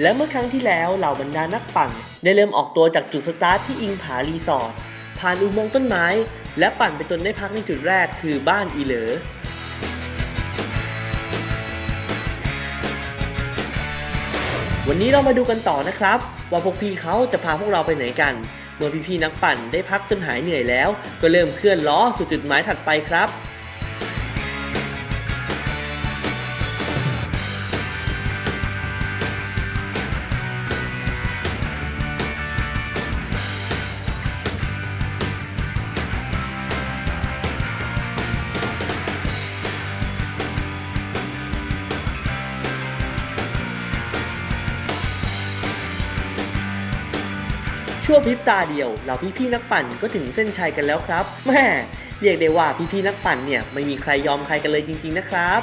และเมื่อครั้งที่แล้วเหล่าบรรดานักปั่น ได้เริ่มออกตัวจากจุดสตาร์ทที่อิงผารีสอร์ทผ่านอุโมงค์ต้นไม้ และปั่นไปจนได้พักในจุดแรกคือบ้านอีเหลอวันนี้เรามาดูกันต่อนะครับ ว่าพวกพี่เขาจะพาพวกเราไปไหนกัน เมื่อพี่ๆนักปั่นได้พักจนหายเหนื่อยแล้ว ก็เริ่มเคลื่อนล้อสู่จุดหมายถัดไปครับ ชั่วพริบตาเดียวเราพี่ๆนักปั่นก็ถึงเส้นชัยกันแล้วครับแม่เรียกได้ว่าพี่ๆนักปั่นเนี่ยไม่มีใครยอมใครกันเลยจริง ๆนะครับ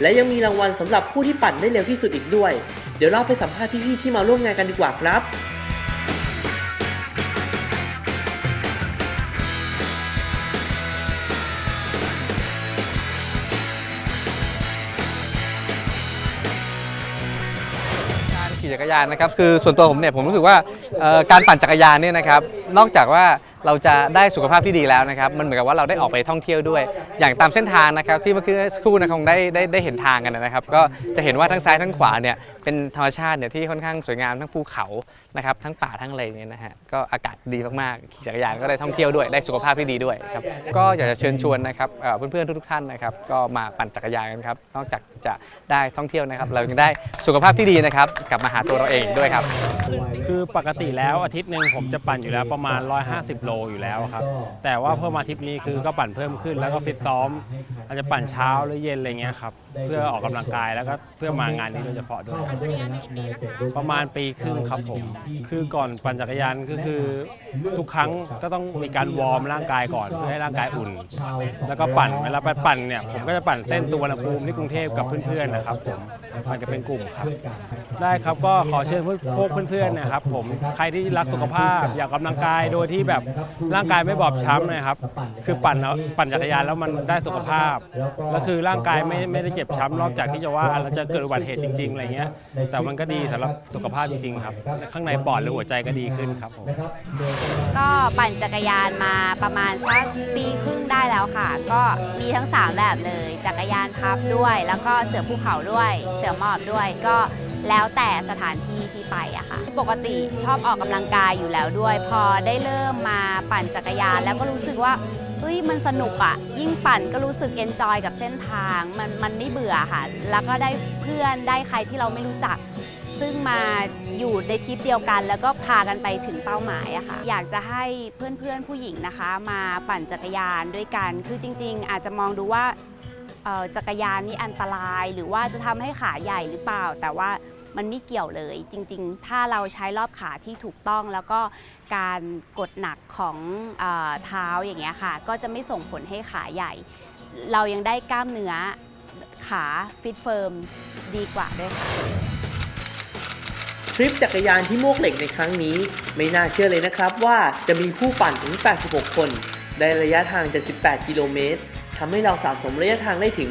และยังมีรางวัลสำหรับผู้ที่ปั่นได้เร็วที่สุดอีกด้วย เดี๋ยวเราไปสัมภาษณ์พี่ๆที่มาร่วมงานกันดีกว่าครับ ขี่จักรยานนะครับคือส่วนตัวผมเนี่ยผมรู้สึกว่าการปั่นจักรยานเนี่ยนะครับนอกจากว่าเราจะได้สุขภาพที่ดีแล้วนะครับ มันเหมือนกับว่าเราได้ออกไปท่องเที่ยวด้วย อย่างตามเส้นทางนะครับ ที่เมื่อกี้สักครู่นะคงได้ได้ได้เห็นทางกันนะครับ ก็จะเห็นว่าทั้งซ้ายทั้งขวาเนี่ยเป็นธรรมชาติเนี่ยที่ค่อนข้างสวยงามทั้งภูเขานะครับทั้งป่าทั้งอะไรเนี่ยนะฮะก็อากาศดีมากๆขี่จักรยานก็ได้ท่องเที่ยวด้วยได้สุขภาพที่ดีด้วยครับก็อยากจะเชิญชวนนะครับเอ่อเพื่อนๆทุกๆท่านนะครับ ก็มาปั่นจักรยานกันครับนอกจากจะได้ท่องเที่ยวนะครับ เรายังได้สุขภาพที่ดีนะครับกลับมาหาตัวเราเองด้วยครับ คือปกติแล้วอาทิตย์หนึ่งผมจะปั่นอยู่แล้วประมาณ 150 โลอยู่แล้วครับ แต่ว่าเพิ่มมาทริปนี้คือก็ปั่นเพิ่มขึ้นแล้วก็ฟิตซ้อม อาจจะปั่นเช้าหรือเย็นอะไรเงี้ยครับ เพื่อออกกำลังกายแล้วก็เพื่อมางานนี้โดยเฉพาะด้วยครับประมาณปีครึ่งครับผม คือก่อนปั่นจักรยานก็คือทุกครั้งก็ต้องมีการวอร์มร่างกายก่อนเพื่อให้ร่างกายอุ่น แล้วก็ปั่นเวลาไปปั่นเนี่ยผมก็จะปั่นเส้นตัวลำพูมที่กรุงเทพกับเพื่อนๆนะครับผมปั่นกันเป็นกลุ่มครับ ได้ครับก็ขอเชิญพวกเพื่อนๆนะครับผมใครที่รักสุขภาพอยากออกกำลังกายโดยที่แบบร่างกายไม่บอบช้ำนะครับ คือปั่นแล้วปั่นจักรยานแล้วมันได้สุขภาพ แล้วคือร่างกายไม่ไม่ได้เจ็บช้ำนอกจากที่จะว่าเราจะเกิดอุบัติเหตุจริงๆอะไรเงี้ย แต่มันก็ดีสำหรับสุขภาพจริงๆครับ ข้างในปอดหรือหัวใจก็ดีขึ้นครับผมก็ปั่นจักรยานมาประมาณสักปีครึ่งได้แล้วค่ะ ก็มีทั้ง 3 แบบเลย จักรยานพับด้วย แล้วก็เสือภูเขาด้วย เสือหมอบด้วยก็ แล้วแต่สถานที่ที่ไปอะค่ะ ปกติชอบออกกำลังกายอยู่แล้วด้วย พอได้เริ่มมาปั่นจักรยาน แล้วก็รู้สึกว่าเฮ้ยมันสนุกอะยิ่งปั่นก็รู้สึกเอนจอยกับเส้นทางมันมันไม่เบื่อค่ะ แล้วก็ได้เพื่อนได้ใครที่เราไม่รู้จัก ซึ่งมาอยู่ในทริปเดียวกัน แล้วก็พากันไปถึงเป้าหมายอะค่ะ อยากจะให้เพื่อนๆผู้หญิงนะคะ มาปั่นจักรยานด้วยกัน คือจริง ๆ อาจจะมองดูว่า จักรยานนี่อันตราย หรือว่าจะทำให้ขาใหญ่หรือเปล่า แต่ว่ามันไม่เกี่ยวเลย จริง ๆ ถ้าเราใช้รอบขาที่ถูกต้องแล้วก็การกดหนักของเอเท้าอย่างเงี้ยค่ะ ก็จะไม่ส่งผลให้ขาใหญ่ เรายังได้กล้ามเนื้อขาฟิตเฟิร์มดีกว่าด้วยค่ะทริปจักรยานที่โมกเหล็กในครั้งนี้ ไม่น่าเชื่อเลยนะครับว่าจะมีผู้ปั่นถึง 86 คน ได้ระยะทาง78กิโลเมตร ทำให้เราสะสมระยะทางได้ถึง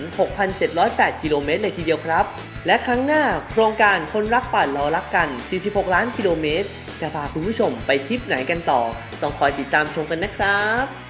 6,708 กิโลเมตรเลยทีเดียวครับ และครั้งหน้าโครงการคนรักปั่นเรารักกัน 46 ล้านกิโลเมตร จะพาคุณผู้ชมไปทริปไหนกันต่อ ต้องคอยติดตามชมกันนะครับ